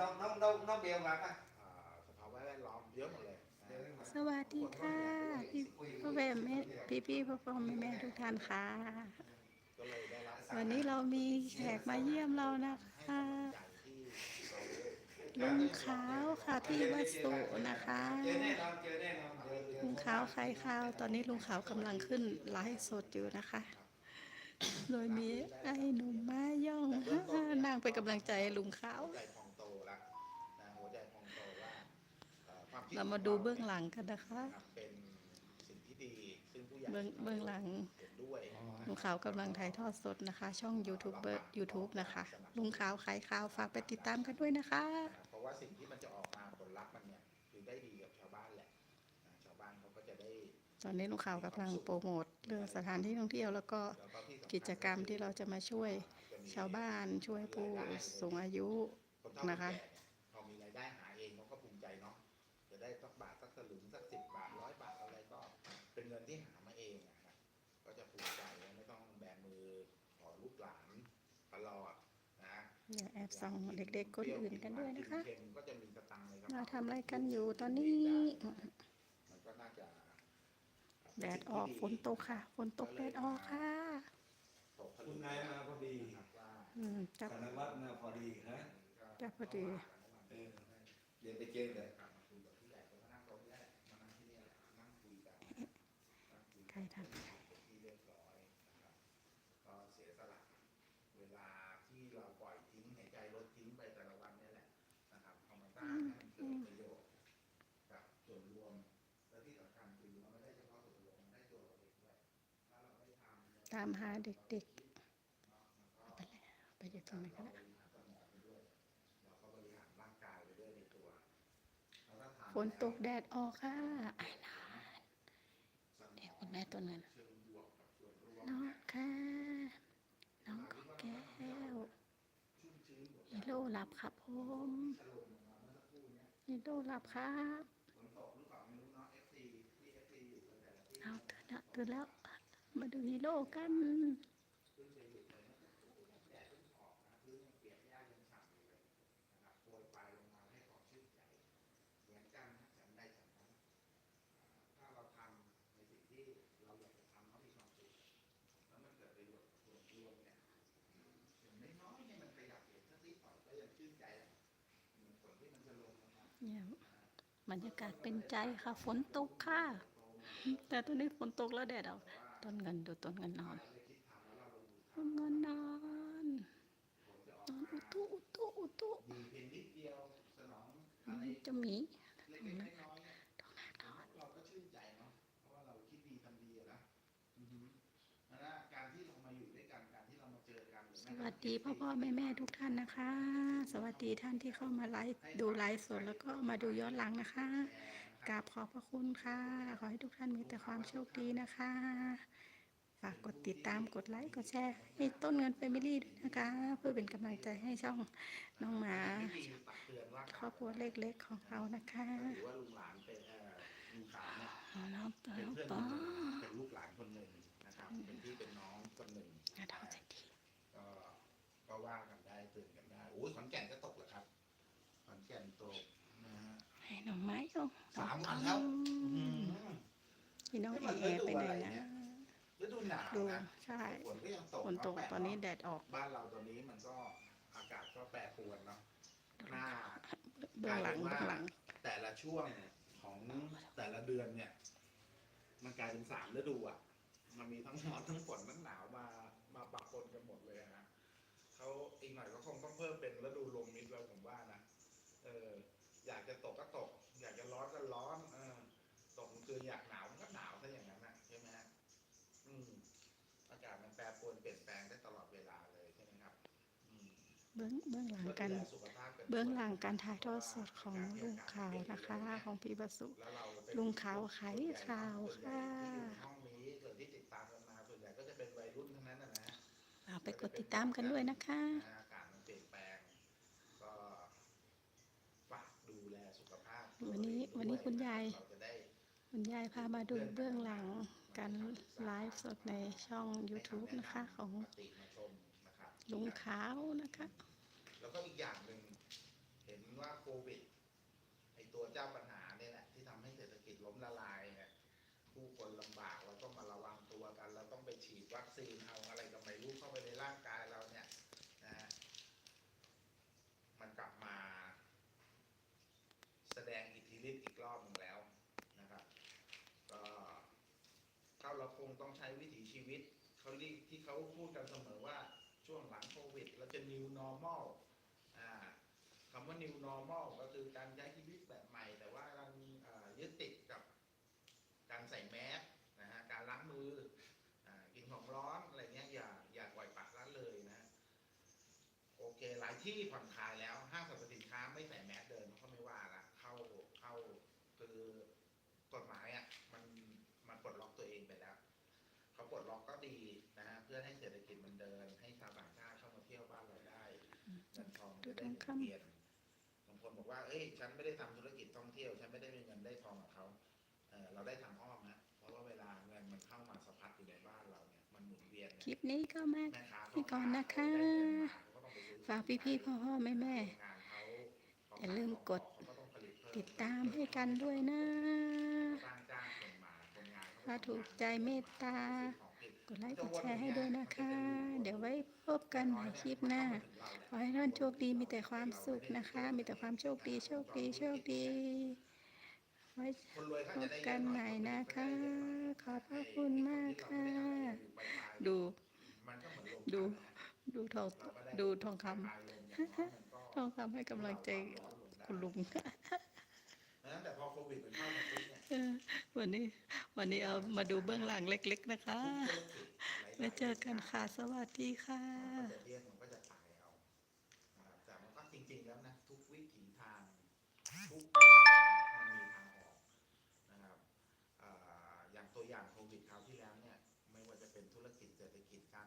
น้องน้องน้องน้องเบลมาป่ะอ่าสภาวะแวดล้อมเยอะหมดเลยนะสวัสดีค่ะ พี่พ่อแม่แม่พี่พี่พ่อพ่อแม่แม่ทุกท่านค่ะ ก็เลยได้รับวันนี้เรามีแขกมาเยี่ยมเรานะคะใจที่เราลุงขาวค่ะที่วัดสุนะคะเจอแน่นอนเจอแน่นอนเจอเจอลุงขาวขายข้าว ตอนนี้ลุงขาวกำลังขึ้นไลฟ์สดอยู่นะคะ โดยมีไอ้หนุ่มมาย่องนางเป็นกำลังใจให้ลุงขาว เอ่อความคิเรามาดูเบื้องหลังกันนะคะนะครับเป็นสิ่งที่ดีซึ่งผู้ใหญ่เบื้องเบื้องหลังเห็นด้วยลุงขาวกำลังถ่ายทอดสดนะคะ ช่องยูทูบเบอร์ยูทูบนะคะลุงขาวขายข้าวฝากไปติดตามกันด้วยนะคะ เพราะว่าสิ่งที่มันจะออกมาผลลัพธ์มันเนี่ยคือได้ดีกับชาวบ้านแหละนะชาวบ้านเขาก็จะได้ตอนนี้ลุงขาวกำลังโปรโมทเรื่องสถานที่ท่องเที่ยวแล้วก็แล้วก็ที่สำคัญกิจกรรมที่เราจะมาช่วยจะมีชาวบ้านช่วยผู้สูงอายุคนเฒ่านะคะ เป็นเงินที่หามาเองนะครับก็จะภูมิใจและไม่ต้องแบมือขอลูกหลานตลอดนะอย่าแอบส่องเด็กๆคนอื่นกันด้วยนะคะเค็มก็จะมีสตังค์ในกระเราเป๋าทำอะไรกันอยู่ตอนนี้ มันก็น่าจะแดดออกฝนตกค่ะ ฝนตกแดดออกค่ะตกผคุลึณกนายมาพอดีนะครับว่าอืมจับสารวัตรมาพอดีนะจับพอดีเออเดี๋ยวไปเจอเลยามหาเด็กๆไปแล้วไปอยู่ตรงไหนกันเราละบริหารสมองไปด้วยเราก็บริหารร่างกายได้ฝนตกแดดออกค่ะไอ้นานเด็กคุณแม่ตัวนั้นเชินน้องค่ะ น้องขอแก้วชุ่มชื้นหัวใจฮีโร่หลับครับผมถล่มลงมาเมื่อสักครู่เนี้ยฮีโร่หลับครับฝนตกหรือาเนาะ FC ที่ FC อะที่เอาตื่นแล้วตื่นแล้ว มาดูฮีโร่กันบรรยากาศเป็นใจค่ะ ฝนตกค่ะ แต่ตอนนี้ฝนตกแล้วแดดออก ต้นเงินดูต้นเงินนอนต้นเงินนอนนอนอุตุอุตุอุตุดีเพียงนิดเดียวสนองอะไรเจะหมีเล็กๆน้อยๆเนี่ยตรงหน้านอนเราก็ชื่นใจเนาะเพราะว่าเราคิดดีทำดีอะนะอือฮึนั่นนะการที่เรามาอยู่ด้วยกันการที่เรามาเจอกันหรือสแม้กระทั่งวัสดีพ่อพ่อแม่แม่ทุกท่านนะคะ สวัสดีท่านที่เข้ามาไลฟ์ดูไลฟ์สดแล้วก็มาดูย้อนหลังนะคะ กราบขอบพระคุณค่ะ ขอให้ทุกท่านมีแต่ความโชคดีนะคะ ฝากกดติดตามกดไลค์กดแชร์ให้ต้นเงินเฟมิลี่ด้วยนะคะ เพื่อเป็นกำลังใจให้ช่องน้องหมาที่ดีตักเตือนว่าครอบครัวเล็กๆของเรานะคะหรือว่าลุงหลานเป็นเอ่อลุงสามเนี่ยเอาน้องต่อเป็นน้องเพื่อนต่อคนหนึ่งเป็นลูกหลานคนหนึ่งนะครับเป็นพี่เป็นน้องคนหนึ่งอย่าท้องใจดีก็ก็ว่ากันได้เตือนกันได้โอ้ยขอนแก่นก็ตกเหรอครับขอนแก่นตกนะฮะให้น้องไม้ลงสามวันแล้วอืมพี่น้องเอเอไปไหนนะฤดูหนาวดูนะใช่ฝนก็ยังตกฝนตกเาะแปลตอนนี้แดดออก บ้านเราตอนนี้มันก็อากาศก็แปรปรวนเนาะหน้าเบื้องหลังเบื้องหลัง แต่ละช่วงของแต่ละเดือนเนี่ย มันกลายเป็นสามฤดูอะ มันมีทั้งร้อนทั้งฝนทั้งหนาวมามาปะปนกันหมดเลยอะนะเขาอีกหน่อยก็คงต้องเพิ่มเป็นฤดูลมมิดแล้วผมว่านะเอออยากจะตกก็ตกอยากจะ ร้อนก็ร้อนเออตกคืออยากหนาวมันก็หนาวซะอย่างนั้นนะใช่ไหมฮะอืม อากาศมันแปรปรวนเปลี่ยนแปลงได้ตลอดเวลาเลยใช่ไหมครับ อืมเบื้องเบื้องหลังกันดูแลสุขภาพนเบื้องหลังการถ่ายทอดสดของลุงขาวนะคะ ของพี่บสุแล้วเราเป็นลุงขาวไขข่าวค่ะส่วนใหญ่ที่อยู่ในห้องนี้ส่วนที่ติดตามกันมาส่วนใหญ่ก็จะเป็นวัยรุ่นทั้งนั้นนะนะฝากไปกดติดตามกันด้วยนะคะ อากาศมันเปลี่ยนแปลง ก็ฝากดูแลสุขภาพ วันนี้วันนี้คุณยาย คุณยายพามาดูเบื้องหลังการไลฟ์สดในช่อง YouTube นะคะของลุงขาวนะคะ แล้วก็อีกอย่างหนึ่งเห็นว่าโควิดไอตัวเจ้าปัญหาเนี่ยแหละที่ทำให้เศรษฐกิจล้มละลายเนี่ยผู้คนลำบากเราต้องมาระวังตัวกัน เราต้องไปฉีดวัคซีนเอาอะไรก็ไม่รู้เข้าไปในร่างกายเราเนี่ยนะฮะมันกลับมา แสดงอิทธิ ฤทธิ์อีกรอบหนึ่งแล้วนะครับ ก็ถ้าเราคงต้องใช้วิถีชีวิตเขาเรียกที่เขาพูดกันเสมอว่าช่วงหลังโควิด เราจะ new normal อ่าคำว่า new normal ก็คือการใช้ชีวิตแบบใหม่ แต่ว่าเรายึดติดกับการใส่แมสนะฮะการล้างมืออกินของร้อนอะไรเงี้ยอย่าอย่าปล่อยปละละเลยนะโอเค หลายที่ผ่อนคลายแล้วห้างสรรพสินค้าไม่ใส่แมสเดินเขาไม่ว่าละเข้าเข้าคือ กฎหมายอะมันมันปลดล็อกตัวเองไปแล้วเขาปลดล็อกก็ดีนะฮะเพื่อให้เศรษฐกิจมันเดิน ให้ชาวต่างชาติเข้ามาเที่ยวบ้านเราได้เงินทองจะได้หมุนเวียนบางคนบอกว่า เอ้ย ฉันไม่ได้ทำธุรกิจท่องเที่ยว ฉันไม่ได้มีเงินได้ทองกับเขาเออเราได้ทางอ้อมนะ เพราะว่าเวลาเงินมันเข้ามาสะพัดอยู่ในบ้านเราเนี่ย มันหมุนเวียนคเนี่ยลิปนี้ก็มาแม่ค้านี่ก่อนนะคะ ฝากพี่ๆพ่อๆแม่ๆอย่าลืมกด ติดตามให้กันด้วยนะ ถ้าถูกใจเมตตา กดไลค์กดแชร์ให้ด้วยนะคะ เดี๋ยวไว้พบกันใหม่คลิปหน้า ขอให้ท่านโชคดีมีแต่ความสุขนะคะ มีแต่ความโชคดีโชคดีโชคดีไว้พบกันใหม่นะคะ ขอบพระคุณมากค่ะ ดู ดูดูทองดูทองคำทองคำให้กำลังใจคุณลุง โควิดมันเข้ามาปุ๊บเนี่ยเออวันนี้ วันนี้เอามาดูเบื้องหลังเล็ก ๆ นะคะไว้เจอกันค่ะ สวัสดีค่ะ มันก็จะเรียกมันก็จะตายเอานะครับแต่มันก็จริง ๆ แล้วนะ ทุกวิถีทาง ทุกปัญหามันมีทางออกนะครับเอ่ออย่างตัวอย่างโควิดคราวที่แล้วเนี่ย ไม่ว่าจะเป็นธุรกิจเศรษฐกิจการ